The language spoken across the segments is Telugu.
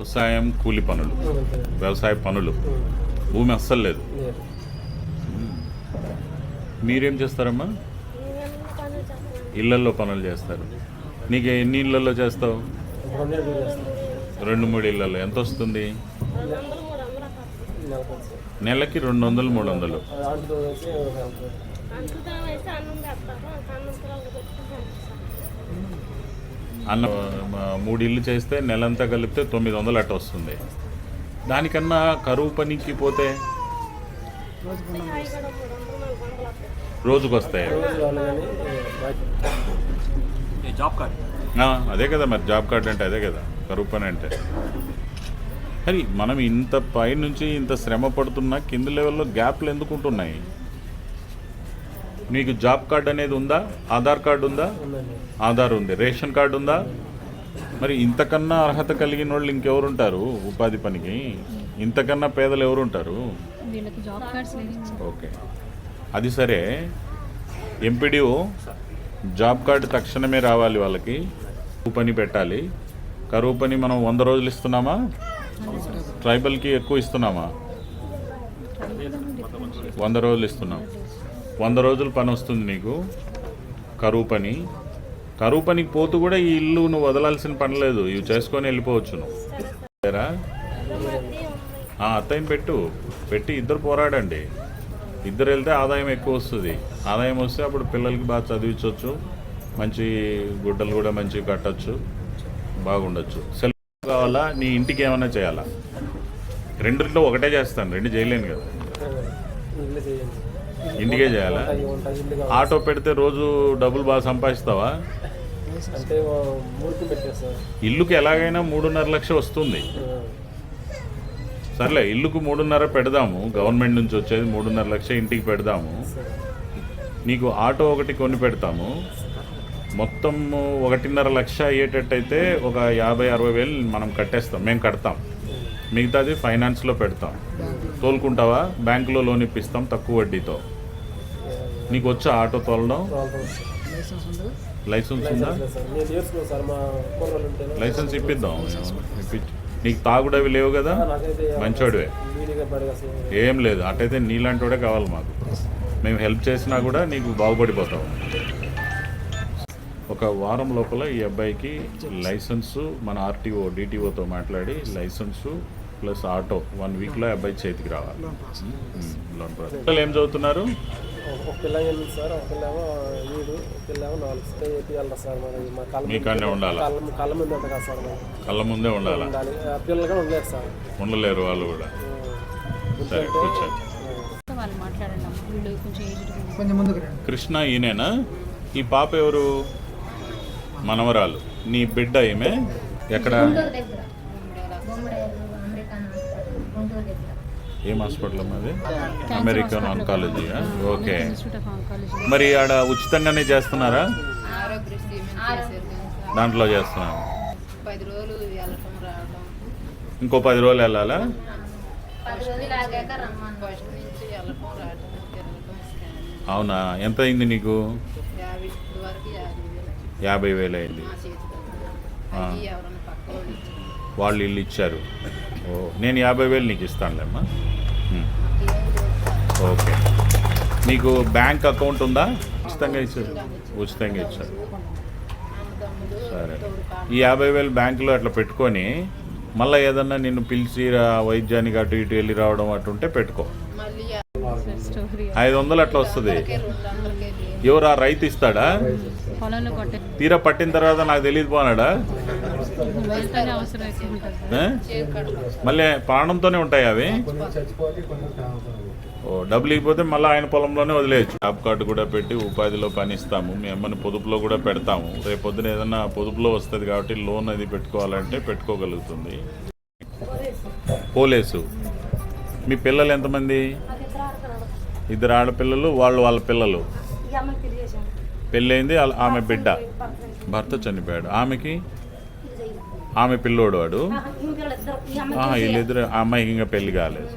వ్యవసాయం కూలి పనులు. వ్యవసాయ పనులు. భూమి అస్సలు లేదు. మీరేం చేస్తారమ్మా? ఇళ్ళల్లో పనులు చేస్తారు. నీకు ఎన్ని ఇళ్ళల్లో చేస్తావు? రెండు మూడు ఇళ్ళల్లో ఎంత వస్తుంది? నెలకి రెండు వందలు మూడు వందలు ఆంటీతో వచ్చి ఒక అంత. అంటుతాం వేస్తే అన్నం మూడు ఇల్లు చేస్తే నెలంతా కలిపితే తొమ్మిది వందలు అట్ట వస్తుంది. దానికన్నా కరువు పనికి పోతే? రోజుకు వస్తాయి అదే కదా మరి జాబ్ కార్డ్ అంటే అదే కదా కరువు పని అంటే. మరి మనం ఇంత పై నుంచి ఇంత శ్రమ పడుతున్నా కింద లెవెల్లో గ్యాప్లు ఎందుకు ఉంటున్నాయి మీకు జాబ్ కార్డ్ అనేది ఉందా? ఆధార్ కార్డు ఉందా? ఆధార్ ఉంది. రేషన్ కార్డు ఉందా? మరి ఇంతకన్నా అర్హత కలిగిన వాళ్ళు ఇంకెవరు ఉంటారు ఉపాధి పనికి? ఇంతకన్నా పేదలు ఎవరు ఉంటారు వీళ్ళకి జాబ్ కార్డ్స్ లేవు. ఓకే. అది సరే. ఎంపీడీఓ జాబ్ కార్డు తక్షణమే రావాలి వాళ్ళకి. పని పెట్టాలి. కరువు పని మనం వంద రోజులు ఇస్తున్నామా? ట్రైబల్కి ఎక్కువ ఇస్తున్నామా? వంద రోజులు ఇస్తున్నాం. వంద రోజులు పని వస్తుంది నీకు. కరువు పని. కరువు పనికి పోతూ కూడా ఈ ఇల్లు నువ్వు వదలాల్సిన పని లేదు. ఇవి చేసుకొని వెళ్ళిపోవచ్చు నువ్వు. అత్తయ్యం అత్తయ్యని పెట్టు. పెట్టి ఇద్దరు పోరాడండి. ఇద్దరు వెళ్తే ఆదాయం ఎక్కువ వస్తుంది. ఆదాయం వస్తే అప్పుడు పిల్లలకి బాగా చదివించవచ్చు మంచి గుడ్డలు కూడా మంచిగా కట్టచ్చు. బాగుండొచ్చు. సెలవు కావాలా? నీ ఇంటికి ఏమైనా చేయాలా? రెండిట్లో ఒకటే చేస్తాను. రెండు చేయలేను కదా. ఇంటికే చేయాలా? ఆటో పెడితే రోజు డబ్బులు బాగా సంపాదిస్తావా? ఇల్లుకి ఎలాగైనా మూడున్నర లక్ష వస్తుంది. సర్లే ఇల్లుకు మూడున్నర పెడదాము. గవర్నమెంట్ నుంచి వచ్చేది మూడున్నర లక్ష ఇంటికి పెడదాము. నీకు ఆటో ఒకటి కొని పెడతాము. మొత్తం ఒకటిన్నర లక్ష అయ్యేటట్టయితే ఒక యాభై అరవై వేలు మనం కట్టేస్తాం. మేము కడతాం. మిగతాది ఫైనాన్స్లో పెడతాం. తోలుకుంటావా? బ్యాంకులో లోన్ ఇప్పిస్తాం తక్కువ వడ్డీతో. నీకు వచ్చా ఆటో తోలడం? లైసెన్స్ ఉందా? లైసెన్స్ ఇప్పిద్దాం. ఇప్పించు నీకు తాగుడు అవి లేవు కదా? మంచోడివే. ఏం లేదు అటైతే నీలాంటి వాడే కావాలి మాకు. మేము హెల్ప్ చేసినా కూడా నీకు బాగుపడిపోతావు ఒక వారం లోపల ఈ అబ్బాయికి లైసెన్సు మన ఆర్టీఓ డిటిఓతో మాట్లాడి లైసెన్సు ప్లస్ ఆటో వన్ వీక్లో అబ్బాయి చేతికి రావాలి. లోన్ ప్రాసెస్ పిల్లలు ఏం చదువుతున్నారు? ఒక పిల్ల ఎనిమిది సార్ ఒక పిల్లేమో ఏడు ఒక పిల్లేమో నాలుగు. సార్ ఏపీ వెళ్ళరా సార్ మరి? మా కళ్ళ ఉండాలా? కళ్ళ కళ్ళ ముందు ఉంటుంది కదా సార్ కళ్ళ ముందే ఉండాలా? ఉండాలి. ఆ పిల్లలు కూడా ఉండలేదు సార్. ఉండలేరు వాళ్ళు కూడా. సరే కూర్చోండి. వాళ్ళు మాట్లాడండి అమ్మ. వీళ్ళు కొంచెం ఏజ్డ్ కృష్ణ ఈయనేనా? ఈ పాప ఎవరు? మనవరాలు. నీ బిడ్డ ఈమె? ఎక్కడ గుంటూరు దగ్గర బొమ్మడేరు అమెరికన్ హాస్పిటల్ గుంటూరు దగ్గర ఏం హాస్పిటల్ అమ్మది? American ఆన్కాలజీయా okay. ఆంకాలజీ మరి ఆడ ఉచితంగానే చేస్తున్నారా? దాంట్లో చేస్తున్నాను ఇంకో పది రోజులు వెళ్ళాలా? అవునా? ఎంత అయింది నీకు? యాభై వేలు అయింది. వాళ్ళు ఇల్లు ఇచ్చారు. ఓ నేను యాభై వేలు నీకు ఇస్తానులేమ్మా. ఓకే. నీకు బ్యాంక్ అకౌంట్ ఉందా? ఉచితంగా ఇచ్చారు. ఉచితంగా ఇచ్చారు. సరే. ఈ యాభై వేలు బ్యాంకులో అట్లా పెట్టుకొని మళ్ళీ ఏదన్నా నిన్ను పిలిచి వైద్యానికి అటు ఇటు వెళ్ళి రావడం అటు ఉంటే పెట్టుకో. ఐదు వందలు అట్లా వస్తుంది. ఎవరు ఆ రైతు ఇస్తాడా? తీరా పట్టిన తర్వాత నాకు తెలియదు పోనాడా? మళ్ళీ ప్రాణంతోనే ఉంటాయి అవి? ఓ డబ్బులు ఇకపోతే మళ్ళీ ఆయన పొలంలోనే వదిలేయచ్చు. జాబ్ కార్డు కూడా పెట్టి ఉపాధిలో పని ఇస్తాము మీ అమ్మని పొదుపులో కూడా పెడతాము. రేపు పొద్దున ఏదన్నా పొదుపులో వస్తుంది కాబట్టి లోన్ అది పెట్టుకోవాలంటే పెట్టుకోగలుగుతుంది. పోలేసు. మీ పిల్లలు ఎంతమంది? ఇద్దరు ఆడపిల్లలు వాళ్ళు వాళ్ళ పిల్లలు. ఆల్- ఆమె బిడ్డ. భర్త చనిపోయాడు. ఆమెకి? ఆమె పిల్లోడు వాడు. వీళ్ళిద్దరు ఆ అమ్మాయికి ఇంకా పెళ్ళి కాలేదు.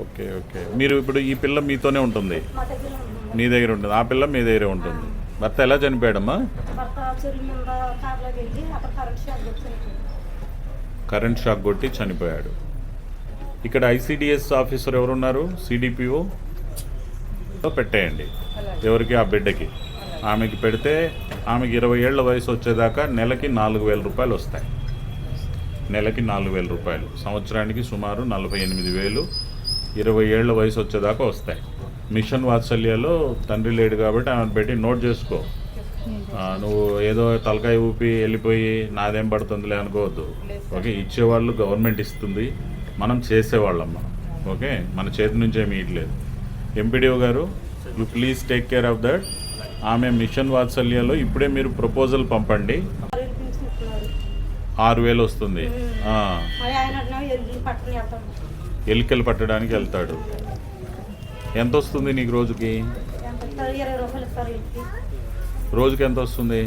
Okay okay. మీరు ఇప్పుడు ఈ పిల్ల మీతోనే ఉంటుంది? మా దగ్గర ఉంటుంది. ఆ పిల్ల మీ దగ్గరే ఉంటుంది. భర్త ఎలా చనిపోయాడమ్మా. కరెంట్ షాక్ కొట్టి చనిపోయాడు. ఇక్కడ ఐసిడిఎస్ ఆఫీసర్ ఎవరున్నారు? సిడిపిఓ? పెట్టేయండి. ఎవరికి? ఆ బిడ్డకి. ఆమెకి పెడితే ఆమెకి ఇరవై ఏళ్ళ వయసు వచ్చేదాకా నెలకి నాలుగు వేల రూపాయలు వస్తాయి. నెలకి నాలుగు వేల రూపాయలు. సంవత్సరానికి సుమారు నలభై ఎనిమిది వేలు ఇరవై ఏళ్ళ వయసు వచ్చేదాకా వస్తాయి. మిషన్ వాత్సల్యలో తండ్రి లేడు కాబట్టి ఆమెను పెట్టి నోట్ చేసుకో. నువ్వు ఏదో తలకాయ ఊపి వెళ్ళిపోయి నాదేం పడుతుందిలే అనుకోవద్దు. ఓకే? ఇచ్చేవాళ్ళు గవర్నమెంట్ ఇస్తుంది. మనం చేసేవాళ్ళం మనం. ఓకే? మన చేతి నుంచి ఏమీ ఇట్లేదు ఎంపీడీఓ గారు you please take care of that ఆమె మిషన్ వాత్సల్యాలో ఇప్పుడే మీరు ప్రపోజల్ పంపండి. ఆరు వేలు వస్తుంది. ఎలికలు పట్టడానికి వెళ్తాడు. ఎంత వస్తుంది నీకు రోజుకి? రోజుకి ఎంత వస్తుంది?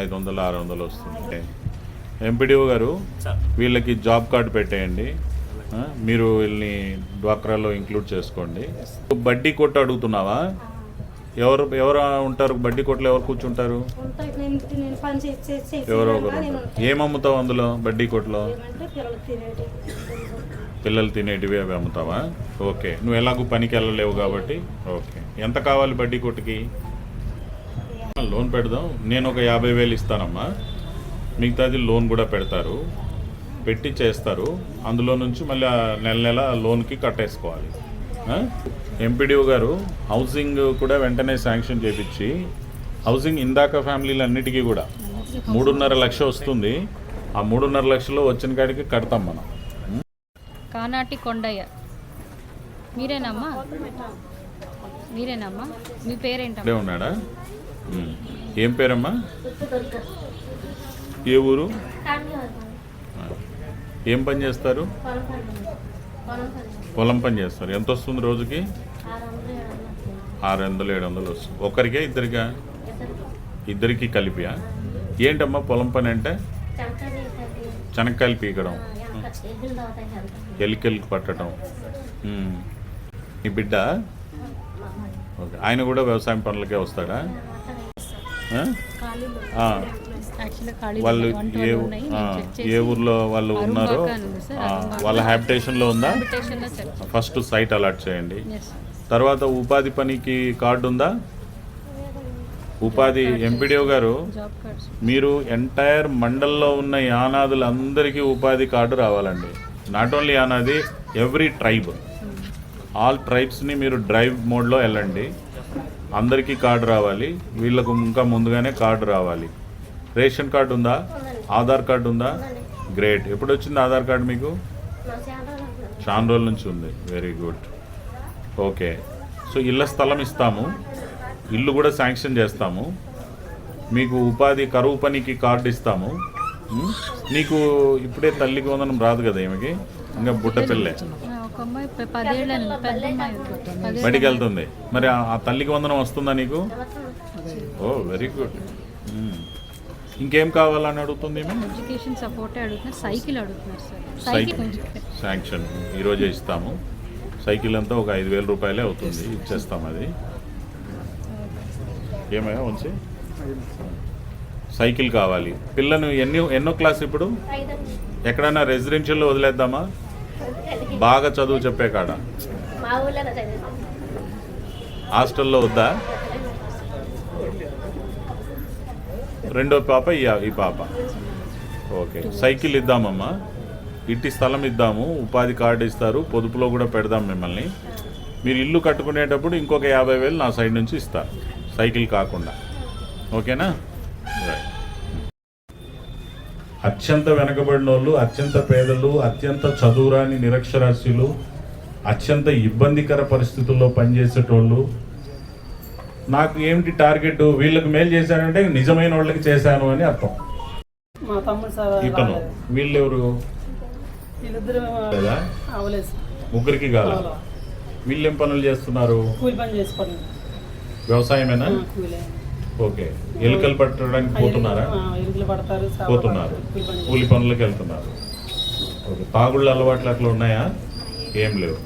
ఐదు వందలు ఆరు వందలు. వస్తుంది. ఎంపీడీఓ గారు వీళ్ళకి జాబ్ కార్డు పెట్టేయండి. మీరు వీళ్ళని డ్వాక్రాలో ఇంక్లూడ్ చేసుకోండి. బడ్డీ కొట్టు అడుగుతున్నావా? ఎవరు ఎవరు ఉంటారు? బడ్డీ కొట్లో ఎవరు కూర్చుంటారు? ఎవరో ఒకరు ఉంటారు. ఏం అమ్ముతావు అందులో బడ్డీ కొట్లో? పిల్లలు తినేటి పిల్లలు తినేటివి అవి అమ్ముతావా? ఓకే. నువ్వు ఎలాగూ పనికి వెళ్ళలేవు కాబట్టి? ఓకే. ఎంత కావాలి బడ్డీ కొట్టుకి? లోన్ పెడదాం. నేను ఒక యాభై వేలు ఇస్తానమ్మా. మిగతాది లోన్ కూడా పెడతారు. పెట్టి చేస్తారు. అందులో నుంచి మళ్ళీ ఆ నెల నెల లోన్కి కట్టేసుకోవాలి. ఎంపీడీఓ గారు హౌసింగ్ కూడా వెంటనే శాంక్షన్ చేపించి హౌసింగ్ ఇందాక ఫ్యామిలీలు అన్నిటికీ కూడా మూడున్నర లక్ష వస్తుంది. ఆ మూడున్నర లక్షలు వచ్చిన కాడికి కడతాం మనం. కానాటి కొండయ్య. మీరేనమ్మా? మీరేనమ్మా? మీ పేరేంటమ్మా? ఉన్నాడా. ఏం పేరమ్మా? ఏ ఊరు. ఏం పని చేస్తారు? పొలం పని చేస్తారు. ఎంత వస్తుంది రోజుకి? ఆరు వందలు ఏడు వందలు వస్తుంది. ఒకరికే ఇద్దరికా? ఇద్దరికి కలిపియా? ఏంటమ్మా పొలం పని అంటే? శనక్కాయలు పీకడం. ఎలికలకి పట్టడం. ఈ బిడ్డ? ఓకే. ఆయన కూడా వ్యవసాయం పనులకే వస్తాడా? వాళ్ళు ఏ ఏ ఊర్లో వాళ్ళు ఉన్నారో. వాళ్ళ హ్యాబిటేషన్లో ఉందా? ఫస్ట్ సైట్ అలాట్ చేయండి. తర్వాత ఉపాధి పనికి కార్డు ఉందా? ఉపాధి ఎంపీడీఓ గారు మీరు ఎంటైర్ మండల్లో ఉన్న యానాదులందరికీ ఉపాధి కార్డు రావాలండి. Not only Yanadi every tribe all ట్రైబ్స్ని మీరు డ్రైవ్ మోడ్లో వెళ్ళండి. అందరికీ కార్డు రావాలి. వీళ్ళకు ఇంకా ముందుగానే కార్డు రావాలి. రేషన్ కార్డు ఉందా? ఆధార్ కార్డు ఉందా? గ్రేట్ ఎప్పుడు వచ్చింది ఆధార్ కార్డు మీకు? చాలా రోజుల నుంచి ఉంది. Very good okay. సో ఇళ్ళ స్థలం ఇస్తాము. ఇల్లు కూడా శాంక్షన్ చేస్తాము. మీకు ఉపాధి కరువు పనికి కార్డు ఇస్తాము? నీకు ఇప్పుడే తల్లికి వందనం రాదు కదా ఈమెకి? ఇంకా బుట్ట పిల్లే బయటికి వెళ్తుంది మరి ఆ తల్లికి వందనం వస్తుందా నీకు? Oh very good. ఇంకేం కావాలని అడుగుతుంది ఈమె? ఎడ్యుకేషన్ సపోర్టే అడుగుతున్నారు సైకిల్. శాంక్షన్. ఈరోజే ఇస్తాము. సైకిల్ అంతా ఒక ఐదు వేల రూపాయలే అవుతుంది. ఇచ్చేస్తాం అది. ఏమయ్యా ఉంచి సైకిల్ కావాలి. పిల్లను ఎన్ని ఎన్నో క్లాస్ ఇప్పుడు? ఎక్కడైనా రెసిడెన్షియల్లో వదిలేద్దామా? బాగా చదువు చెప్పే కాడ. హాస్టల్లో వద్దా? రెండో పాప ఈ పాప. ఓకే. సైకిల్ ఇద్దామమ్మా. ఇంటి స్థలం ఇద్దాము ఉపాధి కార్డు ఇస్తారు పొదుపులో కూడా పెడదాం మిమ్మల్ని. మీరు ఇల్లు కట్టుకునేటప్పుడు ఇంకొక యాభై వేలు నా సైడ్ నుంచి ఇస్తారు సైకిల్ కాకుండా. ఓకేనా. అత్యంత వెనకబడిన వాళ్ళు అత్యంత పేదలు అత్యంత చదువురాని నిరక్షరాస్యులు అత్యంత ఇబ్బందికర పరిస్థితుల్లో పనిచేసేటోళ్ళు. నాకు ఏమిటి టార్గెట్? వీళ్ళకి మేలు చేశానంటే నిజమైన వాళ్ళకి చేశాను అని అర్థం. ఇతను. వీళ్ళెవరు? లేదా. ముగ్గురికి కాల వీళ్ళేం పనులు చేస్తున్నారు? కూలి పని చేసుకోండి వ్యవసాయమేనా? కూలి. ఓకే. ఎలుకలు పట్టడానికి పోతున్నారా? పోతున్నారు. కూలి పని కూలి పనులకు వెళ్తున్నారు. ఓకే. తాగుళ్ళ అలవాట్లు అట్లా ఉన్నాయా? ఏం లేవు.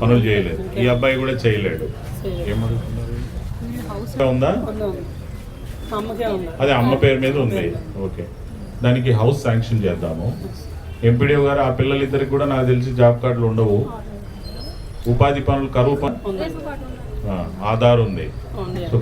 పనులు చేయలేదు. ఈ అబ్బాయి కూడా చేయలేడు. చేయలేదు. ఏమడుగుతున్నారు హౌస్ ఉందా? ఉంది, ఉంది. అమ్మకే ఉంది. అదే అమ్మ పేరు మీద ఉంది. ఓకే. దానికి హౌస్ శాంక్షన్ చేద్దాము. ఎంపీడీఓ గారు ఆ పిల్లలిద్దరికి కూడా నాకు తెలిసి జాబ్ కార్డులు ఉండవు ఉపాధి పనులు కరువు పనులు. ఆధార్ ఉంది. సో